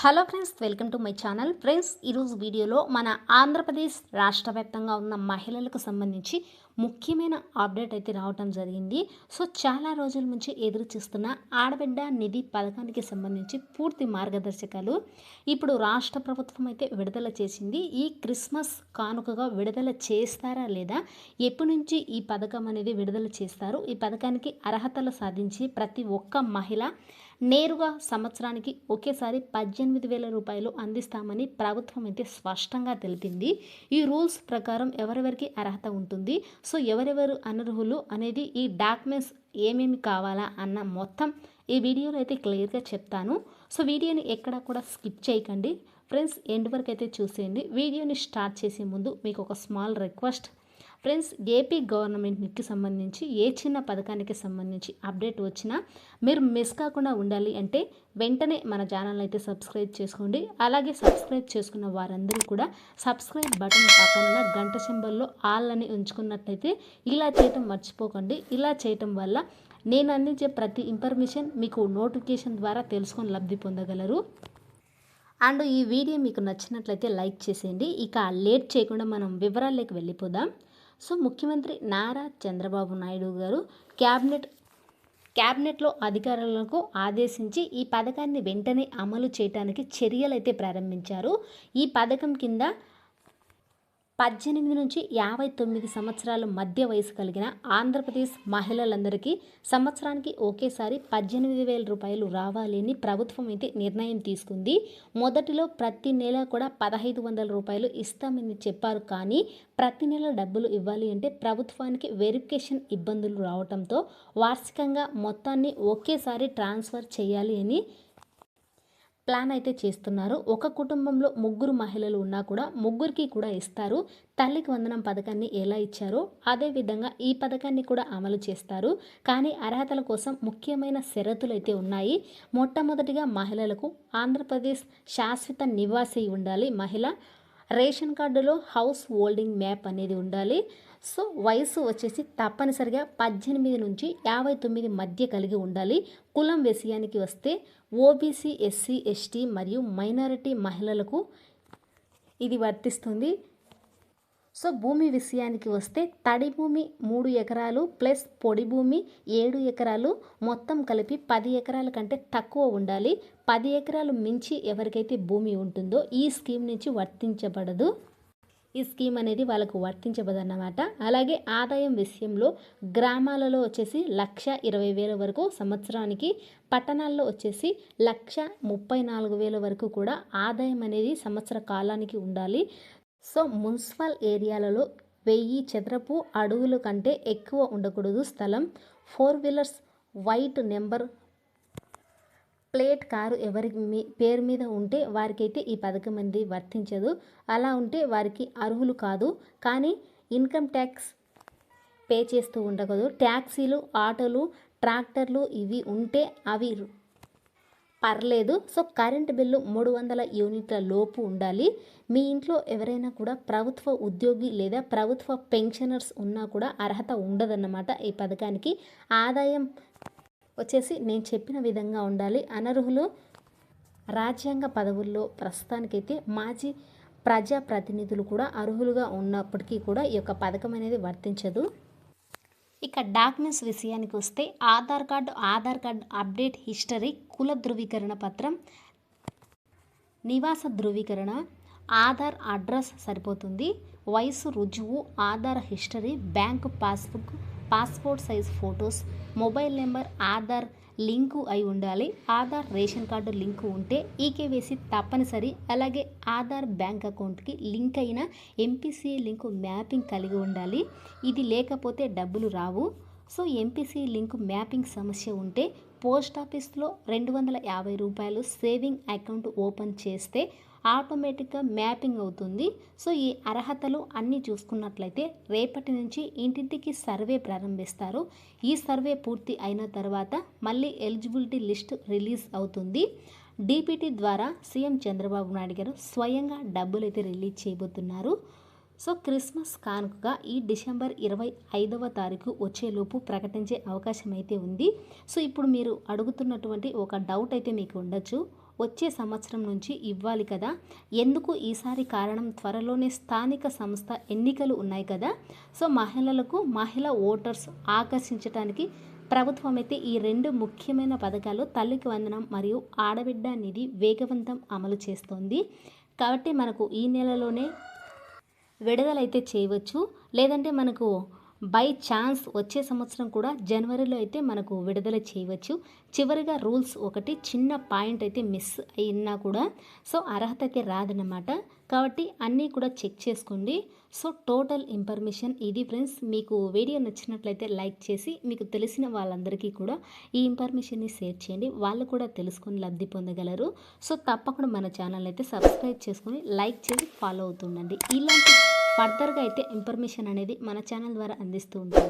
Hello friends welcome to my channel. Friends ఈరోజు వీడియోలో మన ఆంధ్రప్రదేశ్ రాష్ట్ర వ్యాప్తంగా ఉన్న మహిళలకు సంబంధించి ముఖ్యమైన అప్డేట్ అయితే రావటం జరిగింది. సో చాలా రోజుల నుంచి ఎదురు చూస్తున్న ఆడబిడ్డ నిధి పథకానికి సంబంధించి పూర్తి మార్గదర్శకాలు ఇప్పుడు రాష్ట్ర ప్రభుత్వం అయితే విడుదల చేసింది. ఈ క్రిస్మస్ కానుకగా విడుదల చేస్తారా లేదా ఎప్పటి నుంచి ఈ పథకం అనేది విడుదల చేస్తారు? ఈ పథకానికి అర్హతలు సాధించి ప్రతి ఒక్క మహిళ నేరుగా సంవత్సరానికి ఒకేసారి పద్దెనిమిది వేల రూపాయలు అందిస్తామని ప్రభుత్వం అయితే స్పష్టంగా తెలిపింది. ఈ రూల్స్ ప్రకారం ఎవరెవరికి అర్హత ఉంటుంది? సో ఎవరెవరు అనర్హులు అనేది ఈ డాక్యుమెంట్స్ ఏమేమి కావాలా అన్న మొత్తం ఈ వీడియోలో అయితే క్లియర్గా చెప్తాను. సో వీడియోని ఎక్కడ కూడా స్కిప్ చేయకండి. ఫ్రెండ్స్ ఎండ్ వరకు అయితే చూసేయండి. వీడియోని స్టార్ట్ చేసే ముందు మీకు ఒక స్మాల్ రిక్వెస్ట్. ఫ్రెండ్స్ ఏపీ గవర్నమెంట్కి సంబంధించి ఏ చిన్న పథకానికి సంబంధించి అప్డేట్ వచ్చినా మీరు మిస్ కాకుండా ఉండాలి అంటే వెంటనే మన ఛానల్ అయితే సబ్స్క్రైబ్ చేసుకోండి. అలాగే సబ్స్క్రైబ్ చేసుకున్న వారందరూ కూడా సబ్స్క్రైబ్ బటన్ పక్కన గంట సింబల్లో ఆల్ అని ఉంచుకున్నట్లయితే ఇలా చేయటం మర్చిపోకండి. ఇలా చేయటం వల్ల నేను అందించే ప్రతి ఇన్ఫర్మేషన్ మీకు నోటిఫికేషన్ ద్వారా తెలుసుకొని లబ్ధి పొందగలరు. అండ్ ఈ వీడియో మీకు నచ్చినట్లయితే లైక్ చేసేయండి. ఇక లేట్ చేయకుండా మనం వివరాల్లోకి వెళ్ళిపోదాం. సో ముఖ్యమంత్రి నారా చంద్రబాబు నాయుడు గారు క్యాబినెట్ క్యాబినెట్లో అధికారులకు ఆదేశించి ఈ పథకాన్ని వెంటనే అమలు చేయడానికి చర్యలైతే ప్రారంభించారు. ఈ పథకం కింద పద్దెనిమిది నుంచి యాభై తొమ్మిది సంవత్సరాల మధ్య వయసు కలిగిన ఆంధ్రప్రదేశ్ మహిళలందరికీ సంవత్సరానికి ఒకేసారి పద్దెనిమిది వేల రూపాయలు రావాలి అని ప్రభుత్వం అయితే నిర్ణయం తీసుకుంది. మొదటిలో ప్రతి నెల కూడా పదహైదు వందల రూపాయలు ఇస్తామని చెప్పారు. కానీ ప్రతి నెల డబ్బులు ఇవ్వాలి అంటే ప్రభుత్వానికి వెరిఫికేషన్ ఇబ్బందులు రావడంతో వార్షికంగా మొత్తాన్ని ఒకేసారి ట్రాన్స్ఫర్ చేయాలి అని ప్లాన్ అయితే చేస్తున్నారు. ఒక కుటుంబంలో ముగ్గురు మహిళలు ఉన్నా కూడా ముగ్గురికి కూడా ఇస్తారు. తల్లికి వందనం పథకాన్ని ఎలా ఇచ్చారో అదేవిధంగా ఈ పథకాన్ని కూడా అమలు చేస్తారు. కానీ అర్హతల కోసం ముఖ్యమైన షరతులు అయితే ఉన్నాయి. మొట్టమొదటిగా మహిళలకు ఆంధ్రప్రదేశ్ శాశ్వత నివాసి ఉండాలి మహిళ. రేషన్ కార్డులో హౌస్ హోల్డింగ్ మ్యాప్ అనేది ఉండాలి. సో వయసు వచ్చేసి తప్పనిసరిగా పద్దెనిమిది నుంచి యాభై తొమ్మిది మధ్య కలిగి ఉండాలి. కులం విషయానికి వస్తే ఓబీసీ ఎస్సీ ఎస్టీ మరియు మైనారిటీ మహిళలకు ఇది వర్తిస్తుంది. సో భూమి విషయానికి వస్తే తడి భూమి మూడు ఎకరాలు ప్లస్ పొడి భూమి ఏడు ఎకరాలు. మొత్తం కలిపి పది ఎకరాల కంటే తక్కువ ఉండాలి. పది ఎకరాలు మించి ఎవరికైతే భూమి ఉంటుందో ఈ స్కీమ్ నుంచి వర్తించబడదు. ఈ స్కీమ్ అనేది వాళ్ళకు వర్తించబదన్నమాట అలాగే ఆదాయం విషయంలో గ్రామాలలో వచ్చేసి లక్ష ఇరవై వేల వరకు సంవత్సరానికి పట్టణాల్లో వచ్చేసి లక్ష ముప్పై నాలుగు వేల వరకు కూడా ఆదాయం అనేది సంవత్సర కాలానికి ఉండాలి. సో మున్సిపల్ ఏరియాలలో వెయ్యి చదరపు అడవుల కంటే ఎక్కువ ఉండకూడదు స్థలం. Four wheelers white number plate car ఎవరి మీ పేరు మీద ఉంటే వారికైతే ఈ పథకం అనేది వర్తించదు. అలా ఉంటే వారికి అర్హులు కాదు. కానీ ఇన్కమ్ ట్యాక్స్ పే చేస్తూ ఉండకూడదు. ట్యాక్సీలు ఆటోలు ట్రాక్టర్లు ఇవి ఉంటే అవి పర్లేదు. సో కరెంట్ బిల్లు మూడు వందల యూనిట్ల లోపు ఉండాలి. మీ ఇంట్లో ఎవరైనా కూడా ప్రభుత్వ ఉద్యోగి లేదా ప్రభుత్వ పెన్షనర్స్ ఉన్నా కూడా అర్హత ఉండదన్నమాట ఈ పథకానికి. ఆదాయం వచ్చేసి నేను చెప్పిన విధంగా ఉండాలి. అనర్హులు రాజ్యాంగ పదవుల్లో ప్రస్తుతానికైతే మాజీ ప్రజాప్రతినిధులు కూడా అర్హులుగా ఉన్నప్పటికీ కూడా ఈ యొక్క పథకం అనేది వర్తించదు. ఇక డాక్యుమెంట్స్ విషయానికి వస్తే Aadhaar card Aadhaar card update history కుల ధృవీకరణ పత్రం నివాస ధృవీకరణ ఆధార్ అడ్రస్ సరిపోతుంది. వయసు రుజువు Aadhaar history bank passbook passport size photos mobile number Aadhaar link అయి ఉండాలి. ఆధార్ రేషన్ కార్డు లింకు ఉంటే ఈకేవేసి తప్పనిసరి. అలాగే ఆధార్ బ్యాంక్ అకౌంట్కి లింక్ అయిన ఎంపీసీ లింకు మ్యాపింగ్ కలిగి ఉండాలి. ఇది లేకపోతే డబ్బులు రావు. సో ఎంపీసీ లింకు మ్యాపింగ్ సమస్య ఉంటే పోస్ట్ ఆఫీస్లో రెండు వందల యాభై రూపాయలు సేవింగ్ అకౌంట్ ఓపెన్ చేస్తే ఆటోమేటిక్గా మ్యాపింగ్ అవుతుంది. సో ఈ అర్హతలు అన్నీ చూసుకున్నట్లయితే రేపటి నుంచి ఇంటింటికి సర్వే ప్రారంభిస్తారు. ఈ సర్వే పూర్తి అయిన తర్వాత మళ్ళీ ఎలిజిబిలిటీ లిస్ట్ రిలీజ్ అవుతుంది. డీపీటీ ద్వారా సీఎం చంద్రబాబు నాయుడు గారు స్వయంగా డబ్బులు అయితే రిలీజ్ చేయబోతున్నారు. సో క్రిస్మస్ కానుకగా ఈ డిసెంబర్ ఇరవై ఐదవ తారీఖు వచ్చేలోపు ప్రకటించే అవకాశం అయితే ఉంది. సో ఇప్పుడు మీరు అడుగుతున్నటువంటి ఒక డౌట్ అయితే మీకు ఉండొచ్చు. వచ్చే సంవత్సరం నుంచి ఇవ్వాలి కదా. ఎందుకు ఈసారి కారణం? త్వరలోనే స్థానిక సంస్థ ఎన్నికలు ఉన్నాయి కదా. సో మహిళలకు మహిళ ఓటర్స్ ఆకర్షించడానికి ప్రభుత్వం అయితే ఈ రెండు ముఖ్యమైన పథకాలు తల్లికి వందనం మరియు ఆడబిడ్డ నిధి వేగవంతం అమలు చేస్తోంది. కాబట్టి మనకు ఈ నెలలోనే విడుదలైతే చేయవచ్చు. లేదంటే మనకు బై ఛాన్స్ వచ్చే సంవత్సరం కూడా జనవరిలో అయితే మనకు విడుదల చేయవచ్చు. చివరిగా రూల్స్ ఒకటి చిన్న పాయింట్ అయితే మిస్ అయినా కూడా సో అర్హతకి రాదన్నమాట. కాబట్టి అన్నీ కూడా చెక్ చేసుకోండి. సో టోటల్ ఇన్ఫర్మేషన్ ఇది ఫ్రెండ్స్. మీకు వీడియో నచ్చినట్లయితే లైక్ చేసి మీకు తెలిసిన వాళ్ళందరికీ కూడా ఈ ఇన్ఫర్మేషన్ని షేర్ చేయండి. వాళ్ళు కూడా తెలుసుకొని లబ్ధి పొందగలరు. సో తప్పకుండా మన ఛానల్ అయితే సబ్స్క్రైబ్ చేసుకొని లైక్ చేసి ఫాలో అవుతుండండి. ఇలాంటి ఫర్దర్గా అయితే ఇన్ఫర్మేషన్ అనేది మన ఛానల్ ద్వారా అందిస్తూ ఉంటాం